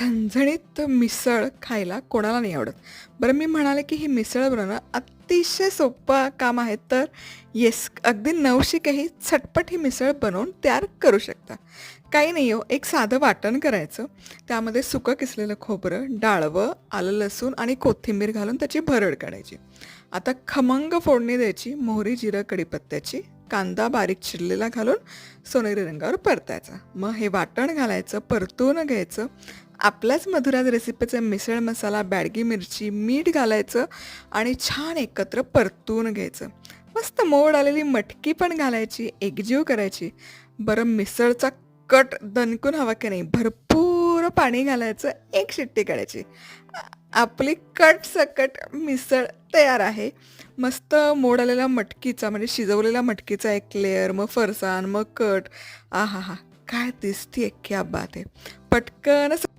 झणझणीत मिसळ खायला कोणाला नाही आवडत. बरं मी म्हणाले की ही मिसळ बनवणं अतिशय सोपं काम आहे तर येस अगदी नवशिकही झटपट ही मिसळ बनवून तयार करू शकता. काही नाही हो एक साधं वाटण करायचं. त्यामध्ये सुकं किसलेलं खोबरं डाळवं आलं लसूण आणि कोथिंबीर घालून त्याची भरड काढायची. आता खमंग फोडणी द्यायची मोहरी जिरं कढीपत्त्याची कांदा बारीक चिरलेला घालून सोनेरी रंगावर परतायचा. मग हे वाटण घालायचं परतून घ्यायचं. आपल्याच मधुराज रेसिपीचं मिसळ मसाला बॅडगी मिरची मीठ घालायचं आणि छान एकत्र परतून घ्यायचं. मस्त मोड आलेली मटकी पण घालायची एकजीव करायची. बरं मिसळचा कट दणकून हवा की नाही भरपूर पाणी घालायचं एक शिट्टी काढायची. आपली कट सकट मिसळ तयार आहे. मस्त मोड आलेला मटकीचा म्हणजे शिजवलेला मटकीचा एक लेअर मग फरसान मग कट. आ हा हा काय दिसते क्या बात आहे. पटकन असं